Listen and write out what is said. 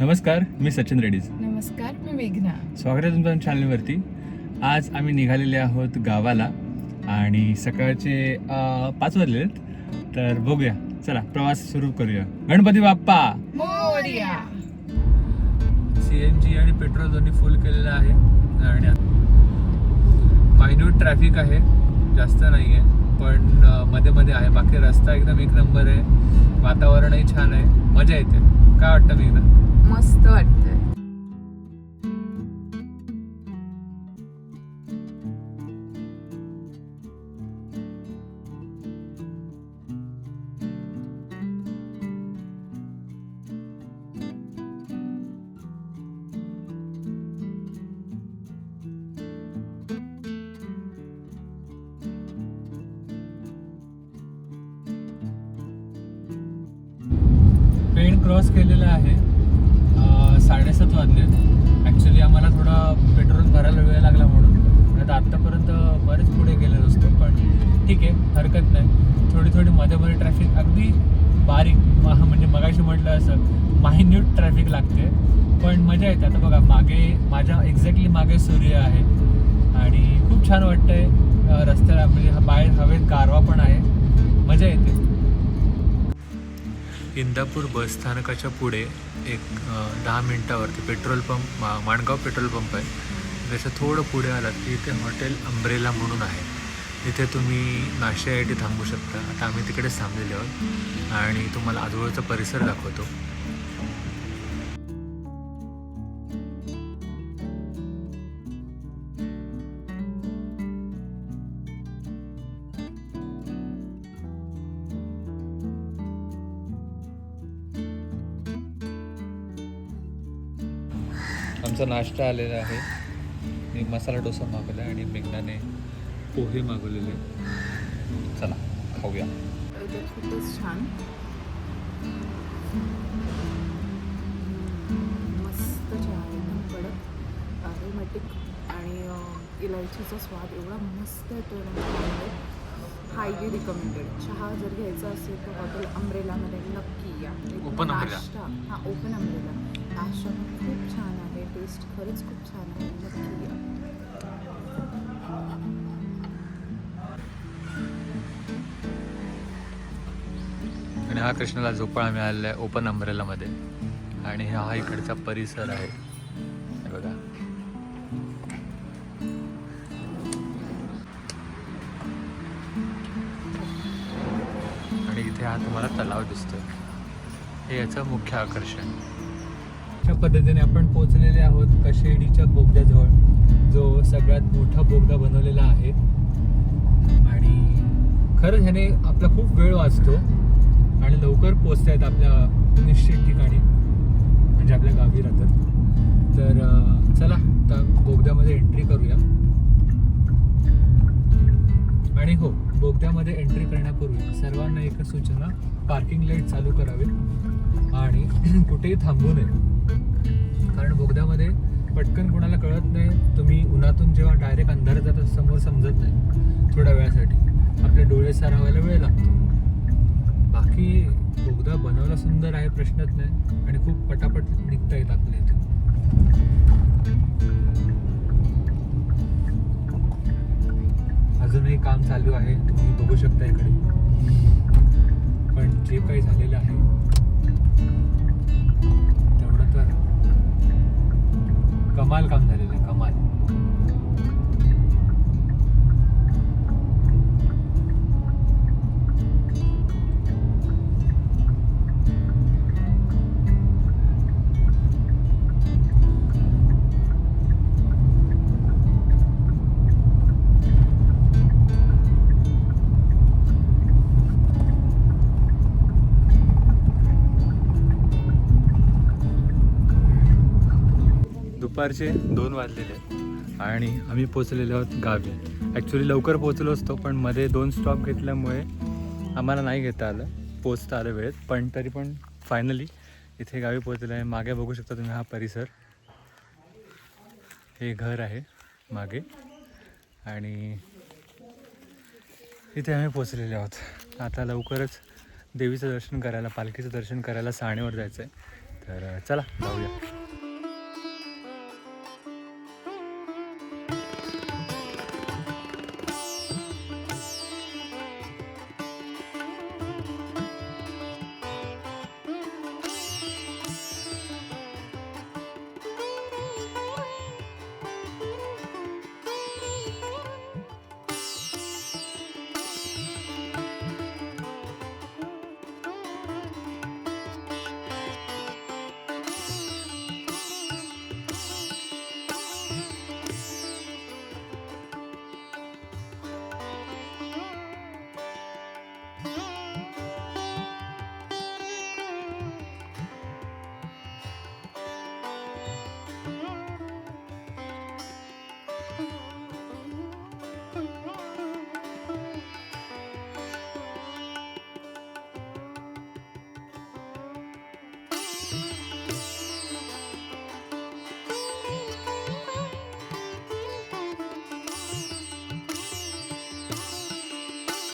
नमस्कार मी सचिन रेड्डीज. नमस्कार मी मेघना. स्वागत आहे तुमच्या चॅनलवरती आज आम्ही निघालेले आहोत गावाला आणि सकाळचे अं, पाच वाजले आहेत. तर बघूया. चला प्रवास सुरू करूया. Ganpati Bappa! Morya. C N G आणि पेट्रोल दोन्ही फुल केलेलं आहे. आणि मायन्यूट ट्रॅफिक आहे. जास्त नाही आहे पण अं, मध्ये मध्ये आहे. बाकी रस्ता एकदम एक नंबर आहे. वातावरणही छान आहे. मजा येते. काय वाटतं मी एकदा मस्त वाटतंय. पेण क्रॉस केलेलं आहे. साडेसात वाजले. ॲक्च्युली आम्हाला थोडा पेट्रोल भरायला वेळ लागला म्हणून. आता आत्तापर्यंत बरेच पुढे गेलेलो असतो पण ठीक आहे हरकत नाही. थोडी थोडी मध्ये मध्ये ट्रॅफिक अगदी बारीक म्हणजे मगाशी म्हटलं असं मायन्यूट ट्रॅफिक लागते. पण मजा येते. आता बघा मागे माझ्या एक्झॅक्टली मागे सूर्य आहे. आणि खूप छान वाटतंय रस्त्याला म्हणजे बाहेर हवेत गारवा पण आहे. मजा येते. इंदापूर बस स्थानकाच्या पुढे एक दहा मिनटावरती पेट्रोल पंप मा माणगाव पेट्रोल पंप आहे. म्हणजे त्याच्या थोडं पुढे आलात की इथे हॉटेल अंब्रेला म्हणून आहे. तिथे तुम्ही नाश्त्यासाठी थांबू शकता. आता आम्ही तिकडेच थांबलेले आहोत. आणि तुम्हाला आजूबाजूचा परिसर दाखवतो. आमचा नाश्ता आलेला आहे. मी मसाला डोसा मागवला आणि मेघनाने पोहे मागवलेले. चला खाऊया. खूपच छान. मस्त चहा एकदम कडक अरोमॅटिक आणि इलायचीचा स्वाद एवढा मस्त येतो हायली रिकमेंडेड चहा जर घ्यायचा असेल तर हॉटेल अम्ब्रेलामध्ये नक्की या. Umbrella. नाश्ता. हां ओपन अम्ब्रेला. नाश्ता पण खूप छान आहे. टेस्ट खरंच खूप छान आहे. नक्की या. आणि हा कृष्णाला झोपाळा मिळालेला आहे ओपन अम्ब्रेलामध्ये आणि हा इकडचा परिसर आहे. बघा. आणि इथे हा तुम्हाला तलाव दिसतोय. हे याचं मुख्य आकर्षण. अशा पद्धतीने आपण पोहोचलेले आहोत कशेडीच्या बोगद्याजवळ जो सगळ्यात मोठा बोगदा बनवलेला आहे. आणि खरंच ह्याने आपला खूप वेळ वाचतो आणि लवकर पोचता येत आपल्या निश्चित ठिकाणी म्हणजे आपल्या गावी राहतात तर चला आता बोगद्यामध्ये एंट्री करूया. आणि हो बोगद्यामध्ये एंट्री करण्यापूर्वी सर्वांना एक सूचना पार्किंग लाइट चालू करावी. आणि कुठेही थांबू नये. कारण बोगद्यामध्ये पटकन कोणाला कळत नाही तुम्ही उन्हातून जेव्हा डायरेक्ट अंधारात जाता समोर समजत नाही. थोड्या वेळासाठी. आपले डोळे सारावायला वेळ लागतो. बाकी बोगदा बनवला सुंदर आहे प्रश्नच नाही. आणि खूप पटापट निघता येत आपल्या इथे. अजूनही काम चालू आहे तुम्ही बघू शकता इकडे. पण जे काही झालेलं आहे कमाल काम झालेलं आहे कमाल. दुपारचे दोन वाजलेले आणि आम्ही पोचलेलो आहोत गावी. ॲक्च्युली लवकर पोचलो असतो पण मध्ये दोन स्टॉप घेतल्यामुळे आम्हाला नाही घेता आलं. पोचता आलं वेळेत पण तरी पण फायनली इथे गावी पोचलेलं आहे. मागे बघू शकता तुम्ही हा परिसर. हे घर आहे मागे. आणि इथे आम्ही पोचलेले आहोत. आता लवकरच देवीचं दर्शन करायला पालखीचं दर्शन करायला साणेवर जायचं आहे तर चला जाऊया.